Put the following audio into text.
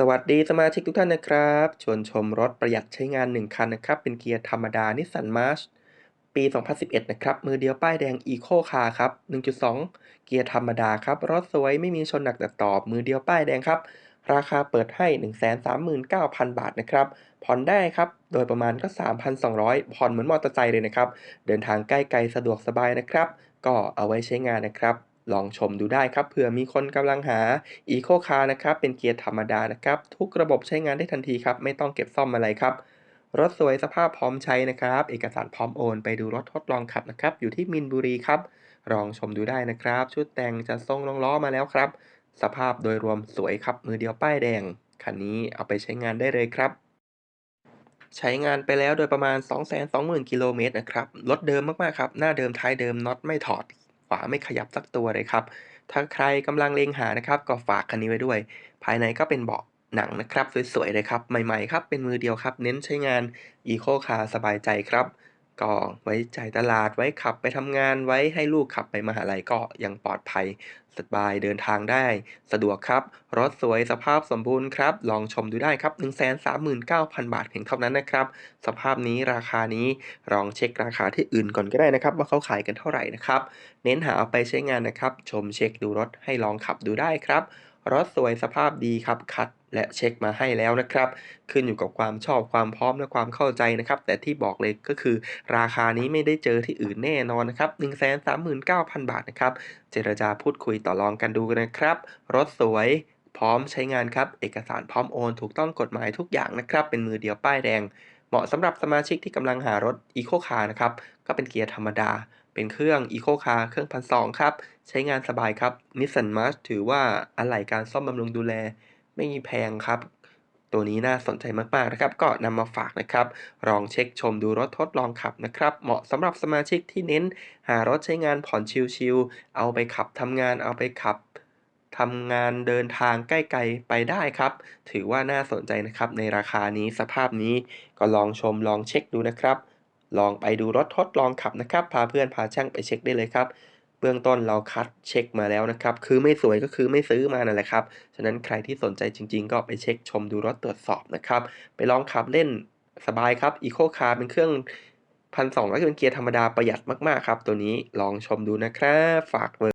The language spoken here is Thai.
สวัสดีสมาชิกทุกท่านนะครับ ชวนชมรถประหยัดใช้งาน 1 คันนะครับ เป็นเกียร์ธรรมดานิสสันมาร์ชปี 2011 นะครับ มือเดียวป้ายแดง Eco Car ครับ 1.2 เกียร์ธรรมดาครับ รถสวยไม่มีชนหนักแต่ตอบ มือเดียวป้ายแดงครับ ราคาเปิดให้ 139,000 บาทนะครับ ผ่อนได้ครับ โดยประมาณก็ 3,200 ผ่อนเหมือนมอเตอร์ไซค์เลยนะครับ เดินทางใกล้ไกลสะดวกสบายนะครับ ก็เอาไว้ใช้งานนะครับ ลองชมดูได้ครับเผื่อมีคนกำลังหา Eco Car นะครับ เป็นเกียร์ธรรมดานะครับ ทุกระบบใช้งานได้ทันทีครับ ไม่ต้องเก็บซ่อมอะไรครับ รถสวยสภาพพร้อมใช้นะครับ เอกสารพร้อมโอน ไปดูรถทดลองขับนะครับ อยู่ที่มินบุรีครับ ลองชมดูได้นะครับ ชุดแต่งจะทรงลงล้อมาแล้วครับ สภาพโดยรวมสวยครับ มือเดียวป้ายแดง คันนี้เอาไปใช้งานได้เลยครับใช้งานไปแล้วโดยประมาณ 220,000 กิโลเมตรนะครับ รถเดิมมาก ๆ ครับ หน้าเดิมท้ายเดิมน็อตไม่ถอด ฝาไม่ขยับสักตัวเลยครับ ถ้าใครกำลังเลงหานะครับ ก็ฝากคันนี้ไว้ด้วย ภายในก็เป็นเบาะหนังนะครับ สวยๆเลยครับ ใหม่ๆครับ เป็นมือเดียวครับ เน้นใช้งานอีโคคาร์สบายใจครับ ก็ไว้จ่ายตลาดไว้ขับไปทำงานไว้ให้ลูกขับไปมหาลัยก็ยังปลอดภัย สบายเดินทางได้ สะดวกครับ รถสวยสภาพสมบูรณ์ครับ ลองชมดูได้ครับ 139,000 บาทเพียงเท่านั้นนะครับ สภาพนี้ราคานี้ลองเช็คราคาที่อื่นก่อนก็ได้นะครับ ว่าเขาขายกันเท่าไหร่นะครับ เน้นหาเอาไปใช้งานนะครับ ชมเช็คดูรถให้ลองขับดูได้ครับรถสวยสภาพดีครับคัด และเช็คมาให้แล้วนะครับ ขึ้นอยู่กับความชอบความพร้อมและความเข้าใจนะครับ แต่ที่บอกเลยก็คือ ราคานี้ไม่ได้เจอที่อื่นแน่นอนนะครับ 139,000 บาทนะครับ เจรจาพูดคุยต่อรองกันดูนะครับ รถสวยพร้อมใช้งานครับ เอกสารพร้อมโอน ถูกต้องกฎหมายทุกอย่างนะครับ เป็นมือเดียวป้ายแดง เหมาะสำหรับสมาชิกที่กำลังหารถ Eco Car นะครับ ก็เป็นเกียร์ธรรมดา เป็นเครื่อง Eco Car เครื่อง1,200ครับ ใช้งานสบายครับ Nissan March ถือว่าอะไหล่การซ่อมบำรุงดูแล ไม่มีแพงครับ ตัวนี้น่าสนใจมากๆนะครับ ก็นำมาฝากนะครับ ลองเช็คชมดูรถทดลองขับนะครับ เหมาะสำหรับสมาชิกที่เน้น หารถใช้งานผ่อนชิลๆ เอาไปขับทำงานเอาไปขับทำงานเดินทางใกล้ไกลไปได้ครับ ถือว่าน่าสนใจนะครับ ในราคานี้สภาพนี้ก็ลองชมลองเช็คดูนะครับ ลองไปดูรถทดลองขับนะครับ พาเพื่อนพาช่างไปเช็คได้เลยครับ เบื้องต้นเราคัดเช็คมาแล้วนะครับ คือไม่สวยก็คือไม่ซื้อมานั่นแหละครับ ฉะนั้นใครที่สนใจจริง ๆ ก็ไปเช็คชมดูรถตรวจสอบนะครับ ไปลองขับเล่นสบายครับ Eco Car เป็นเครื่อง1,200ก็เป็นเกียร์ธรรมดาประหยัดมากๆครับ ตัวนี้ลองชมดูนะครับ ฝากเบอร์